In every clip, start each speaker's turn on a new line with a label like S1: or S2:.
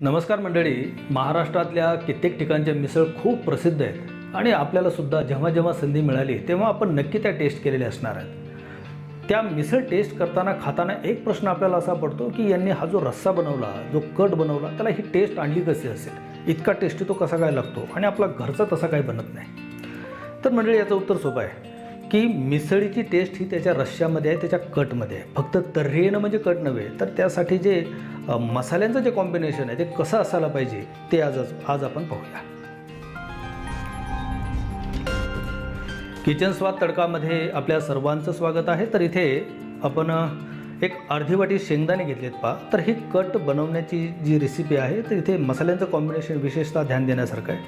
S1: नमस्कार मंडळी. महाराष्ट्रातल्या कित्येक ठिकाणच्या मिसळ खूप प्रसिद्ध आहेत आणि आपल्याला सुद्धा जेव्हा जेव्हा संधी मिळाली तेव्हा आपण नक्की त्या टेस्ट केलेल्या असणार आहेत. त्या मिसळ टेस्ट करताना खाताना एक प्रश्न आपल्याला असा पडतो की यांनी हा जो रस्सा बनवला जो कट बनवला त्याला ही टेस्ट आणली कशी असेल? इतका टेस्टी तो कसा काय लागतो? आणि आपला घरचा तसा काय बनत नाही. तर मंडळी याचं उत्तर सोपं आहे. की मिसळीची टेस्ट ही त्याच्या रश्श्यामध्ये आहे त्याच्या कटमध्ये आहे. फक्त तर्री म्हणजे कट नव्हे तर त्यासाठी जे मसाल्यांचं जे कॉम्बिनेशन आहे ते कसं असायला पाहिजे ते आज आज आपण पाहूया. किचन स्वाद तडकामध्ये आपल्या सर्वांचं स्वागत आहे. तर इथे आपण एक अर्धी वाटी शेंगदाणे घेतलेत पा. तर ही कट बनवण्याची जी रेसिपी आहे तर इथे मसाल्यांचं कॉम्बिनेशन विशेषतः ध्यान देण्यासारखं आहे.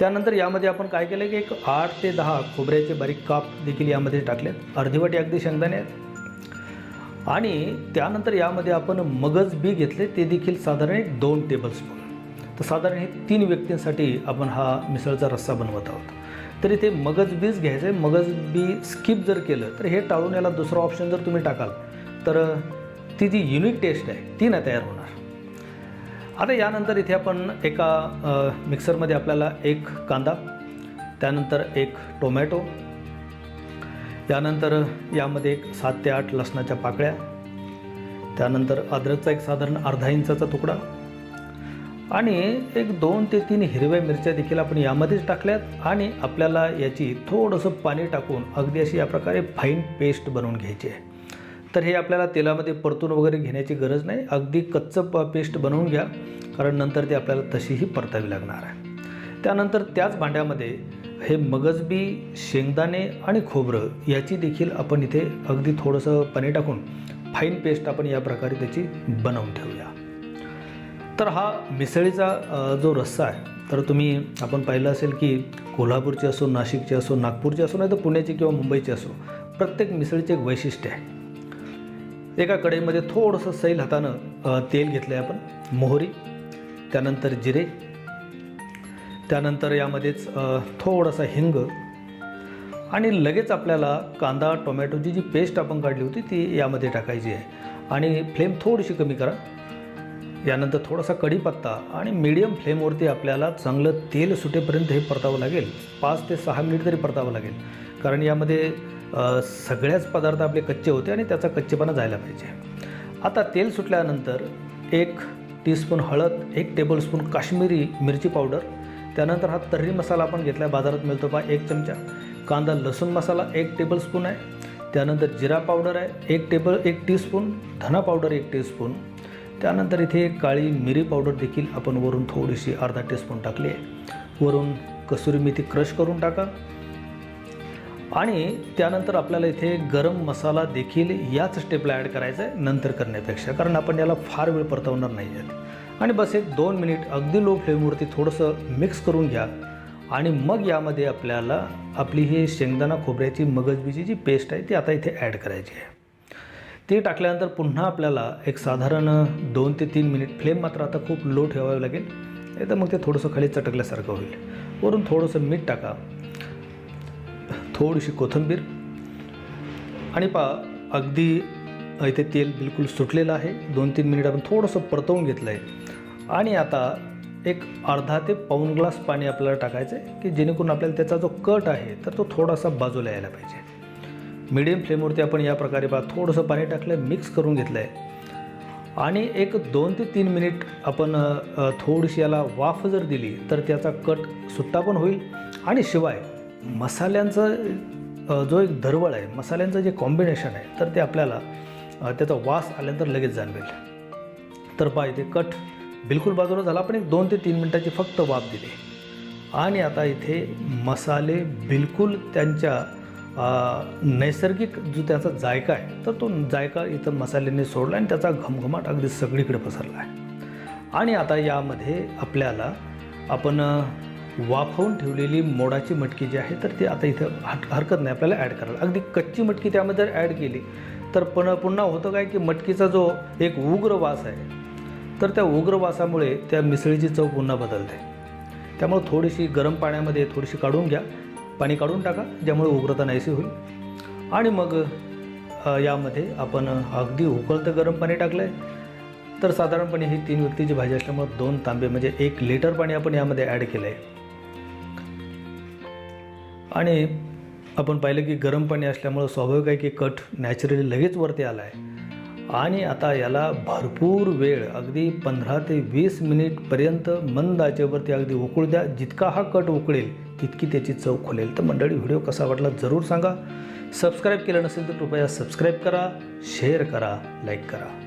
S1: त्यानंतर यामध्ये आपण काय केलं की एक आठ ते दहा खोबऱ्याचे बारीक काप देखील यामध्ये टाकलेत. अर्धी वाटी अगदी शेंगदाणे. आहेत आणि त्यानंतर यामध्ये आपण मगज बी घेतले ते देखील साधारण एक दोन टेबलस्पून तर साधारण हे तीन व्यक्तींसाठी आपण हा मिसळचा रस्सा बनवत आहोत. तर इथे मगज बीच घ्यायचं आहे मगज बी स्किप जर केलं तर हे टाळून याला दुसरं ऑप्शन जर तुम्ही टाकाल तर ती जी युनिक टेस्ट आहे ती नाही तयार होणार. आता यानंतर इथे आपण एका मिक्सरमध्ये आपल्याला एक कांदा त्यानंतर एक टोमॅटो यानंतर यामध्ये एक सात ते आठ लसणाच्या पाकळ्या त्यानंतर अद्रकचा एक साधारण अर्धा इंचाचा तुकडा आणि एक दोन ते तीन हिरव्या मिरच्या देखील आपण यामध्येच टाकल्यात आणि आपल्याला याची थोडंसं पाणी टाकून अगदी अशी या प्रकारे फाईन पेस्ट बनवून घ्यायची आहे. तर हे आपल्याला तेलामध्ये परतून वगैरे घेण्याची गरज नाही. अगदी कच्चं पेस्ट बनवून घ्या कारण नंतर ती आपल्याला तशीही परतावी लागणार आहे. त्यानंतर त्याच भांड्यामध्ये हे मगजबी शेंगदाणे आणि खोबरं याची देखील आपण इथे अगदी थोडंसं पाणी टाकून फाईन पेस्ट आपण या प्रकारे त्याची बनवून ठेवूया. तर हा मिसळीचा जो रस्सा आहे तर तुम्ही आपण पाहिलं असेल की कोल्हापूरची असो नाशिकची असो नागपूरची असो नाही तर पुण्याची किंवा मुंबईची असो प्रत्येक मिसळीचे एक वैशिष्ट्य आहे. एका कढईमध्ये थोडंसं सैल हातानं तेल घेतलं आहे आपण मोहरी त्यानंतर जिरे त्यानंतर यामध्येच थोडासा हिंग आणि लगेच आपल्याला कांदा टोमॅटोची जी पेस्ट आपण काढली होती ती यामध्ये टाकायची आहे. आणि फ्लेम थोडीशी कमी करा. यानंतर थोडासा कढीपत्ता आणि मीडियम फ्लेमवरती आपल्याला चांगलं तेल सुटेपर्यंत हे परतावं लागेल. पाच ते सहा मिनिट तरी परतावं लागेल. कारण यामध्ये सगळ्याच पदार्थ आपले कच्चे होते आणि त्याचा कच्चेपणा जायला पाहिजे. आता तेल सुटल्यानंतर एक टीस्पून हळद एक टेबलस्पून काश्मीरी मिरची पावडर त्यानंतर हा तर्री मसाला आपण घेतला आहे बाजारात मिळतो पहा एक चमचा. कांदा लसूण मसाला एक टेबलस्पून आहे. त्यानंतर जिरा पावडर आहे एक टेबल एक टीस्पून धना पावडर एक टीस्पून त्यानंतर इथे काळी मिरी पावडर देखील आपण वरून थोडीशी अर्धा टीस्पून टाकली आहे. वरून कसुरी मेथी क्रश करून टाका. आणि त्यानंतर आपल्याला इथे गरम मसाला देखील याच स्टेपला ॲड करायचा आहे नंतर करण्यापेक्षा. कारण आपण याला फार वेळ परतवणार नाही आहेत. आणि बस एक दोन मिनिट अगदी लो फ्लेमवरती थोडंसं मिक्स करून घ्या. आणि मग यामध्ये आपल्याला आपली ही शेंगदाणा खोबऱ्याची मगजबीची जी पेस्ट आहे ती आता इथे ॲड करायची आहे. ती टाकल्यानंतर पुन्हा आपल्याला एक साधारण दोन ते तीन मिनिट फ्लेम मात्र आता खूप लो ठेवावी लागेल. नाही तर मग ते थोडंसं खाली चटकल्यासारखं होईल. वरून थोडंसं मीठ टाका. थोडीशी कोथिंबीर. आणि पा अगदी इथे तेल बिलकुल सुटलेलं आहे. दोन तीन मिनिट आपण थोडंसं परतवून घेतलं आहे आणि आता एक अर्धा ते पाऊन ग्लास पाणी आपल्याला टाकायचं आहे की जेणेकरून आपल्याला त्याचा जो कट आहे तर तो थोडासा बाजूला यायला पाहिजे. मिडियम फ्लेमवरती आपण या प्रकारे पहा थोडंसं पाणी टाकलं मिक्स करून घेतलं आहे आणि एक दोन ते तीन मिनिट आपण थोडीशी याला वाफ जर दिली तर त्याचा कट सुट्टा पण होईल. आणि शिवाय मसाल्यांचं जो एक दरवळ आहे मसाल्यांचं जे कॉम्बिनेशन आहे तर ते आपल्याला त्याचा वास आल्यानंतर लगेच जाणवेल. तर पहा इथे कट बिलकुल बाजूला झाला. आपण एक दोन ते तीन मिनटाची फक्त वाफ दिली. आणि आता इथे मसाले बिलकुल त्यांच्या नैसर्गिक जो त्याचा जायका आहे तर तो जायका इथं मसाल्याने सोडला आणि त्याचा घमघमाट अगदी सगळीकडे पसरला आहे. आणि आता यामध्ये आपल्याला आपण वाफवून ठेवलेली मोडाची मटकी जी आहे तर ती आता इथं हट हरकत नाही. आपल्याला ॲड करायला. अगदी कच्ची मटकी त्यामध्ये जर ॲड केली तर पण पुन्हा होतं काय की मटकीचा जो एक उग्र वास आहे तर त्या उग्र वासामुळे त्या मिसळीची चव पुन्हा बदलते. त्यामुळे थोडीशी गरम पाण्यामध्ये थोडीशी काढून घ्या. पाणी काढून टाका ज्यामुळे उग्रता नाहीशी होईल. आणि मग यामध्ये आपण अगदी उकळतं गरम पाणी टाकलं आहे तर साधारणपणे ही तीन व्यक्तीची भाजी असल्यामुळे दोन तांबे म्हणजे एक लिटर पाणी आपण यामध्ये ॲड केलं आहे आणि आपण पाहिलं की गरम पाणी असल्यामुळं स्वाभाविक आहे की कट नॅचरली लगेच वरती आला आहे आणि आता याला भरपूर वेळ अगदी पंधरा ते वीस मिनिटपर्यंत मंद आचेवरती अगदी उकळू द्या. जितका हा कट उकळेल तितकी त्याची चव खुलेल. तर मंडळी व्हिडिओ कसा वाटला जरूर सांगा. सबस्क्राईब केलं नसेल तर कृपया सबस्क्राईब करा शेअर करा लाईक करा.